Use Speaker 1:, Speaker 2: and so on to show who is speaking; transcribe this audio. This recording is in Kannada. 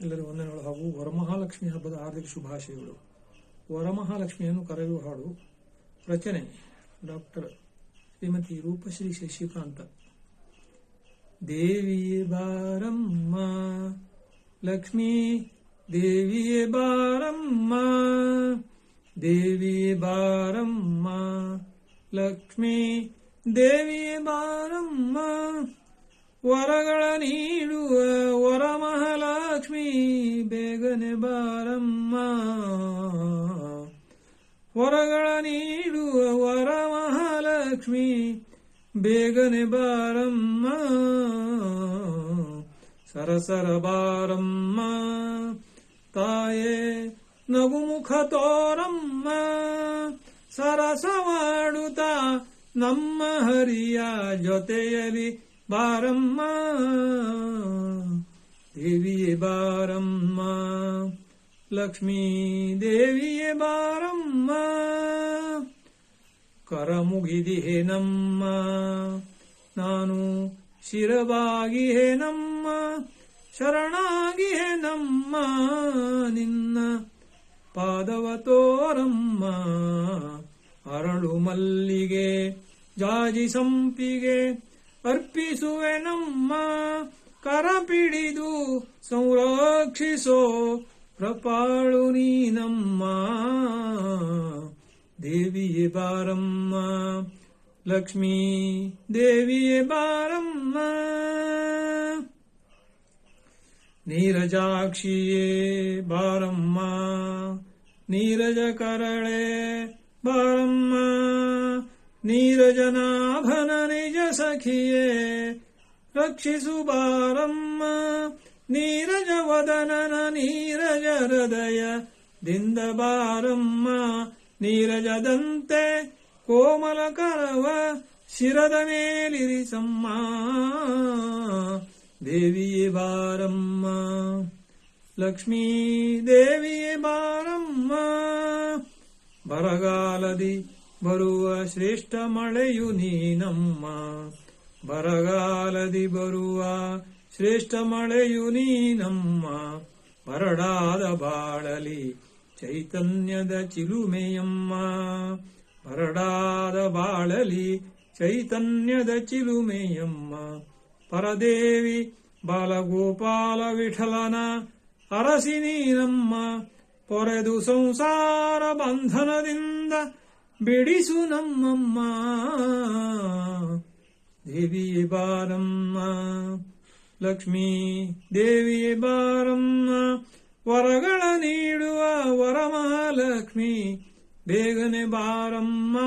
Speaker 1: ಎಲ್ಲರಿಗೂ ವಂದನೆಗಳು ಹಾಗೂ ವರಮಹಾಲಕ್ಷ್ಮಿ ಹಬ್ಬದ ಹಾರ್ದಿಕ ಶುಭಾಶಯಗಳು ವರಮಹಾಲಕ್ಷ್ಮಿಯನ್ನು ಕರೆಯುವ ಹಾಡು ರಚನೆ ಡಾಕ್ಟರ್ ಶ್ರೀಮತಿ ರೂಪಶ್ರೀ ಶಶಿಕಾಂತ ದೇವಿಯೇ ಬಾರಮ್ಮ ಲಕ್ಷ್ಮೀ ದೇವಿಯೇ ಬಾರಮ್ಮ ದೇವಿಯೇ ಬಾರಮ್ಮ ಲಕ್ಷ್ಮೀ ದೇವಿಯೇ ಬಾರಮ್ಮ ವರಗಳ ನೀಡುವ ವರಮಹಾಲಕ್ಷ್ಮಿ ಬೇಗನೆ ಬಾರಮ್ಮ ಸರಸರ ಬಾರಮ್ಮ ತಾಯೇ ನಗುಮುಖ ತೋರಮ್ಮ ಸರಸವಾಡುತ್ತ ನಮ್ಮ ಹರಿಯ ಜೊತೆಯಲಿ ಬಾರಮ್ಮ ದೇವಿಯೇ ಬಾರಮ್ಮ ಲಕ್ಷ್ಮೀ ದೇವಿಯೇ ಬಾರಮ್ಮ ಕರ ಮುಗಿದಿಹೆ ನಮ್ಮ. ನಾನು ಶಿರವಾಗಿಹೆ ನಮ್ಮ. ಶರಣಾಗಿಹೆ ನಮ್ಮ. ನಿನ್ನ ಪಾದವ ತೋರಮ್ಮ. ಅರಳು ಮಲ್ಲಿಗೆ, ಜಾಜಿ ಸಂಪಿಗೆ ಅರ್ಪಿಸುವೆ ನಮ್ಮ. ಕರ ಪಿಡಿದು ಸಂರಕ್ಷಿಸೋ ಪ್ರಪಾಳು ನೀನಮ್ಮ देवी ये बारम्मा, लक्ष्मी, देवी ये बारम्मा। नीरजाक्षी ये बारम्मा नीरज करणे बारम्मा। नीरजनाभन निज सखिए रक्षिषु बारम्मा। नीरज वदन नीरज हृदय दिंद बारम्मा। ನೀರಜದಂತೆ ಕೋಮಲ ಕರವ ಶಿರದ ಮೇಲಿರಿಸಮ್ಮ ದೇವಿಯೇ ಬಾರಮ್ಮ. ಲಕ್ಷ್ಮೀ ದೇವಿಯೇ ಬಾರಮ್ಮ. ಬರಗಾಲದಿ ಬರುವ ಶ್ರೇಷ್ಠ ಮಳೆಯು ನೀನಮ್ಮ. ಬರಗಾಲದಿ ಬರುವ ಶ್ರೇಷ್ಠ ಮಳೆಯು ನೀನಮ್ಮ. ಬರಡಾದ ಬಾಳಲಿ ಚೈತನ್ಯದ ಚಿಲುಮೆಯಮ್ಮ ಬರಡಾದ ಬಾಳಲಿ ಚೈತನ್ಯದ ಚಿಲುಮೆಯಮ್ಮ, ಪರದೇವಿ ಬಾಲಗೋಪಾಲ ವಿಠಲನ ಅರಸಿ ನೀನಮ್ಮ, ಪೊರೆದು ಸಂಸಾರ ಬಂಧನದಿಂದ ಬಿಡಿಸು ನಮ್ಮಮ್ಮ. ದೇವಿಯೇ ಬಾರಮ್ಮ, ಲಕ್ಷ್ಮೀ ದೇವಿಯೇ ಬಾರಮ್ಮ ವರಗಳ ನೀಡುವ ವರಮಹಾಲಕ್ಷ್ಮಿ ಬೇಗನೆ ಬಾರಮ್ಮ.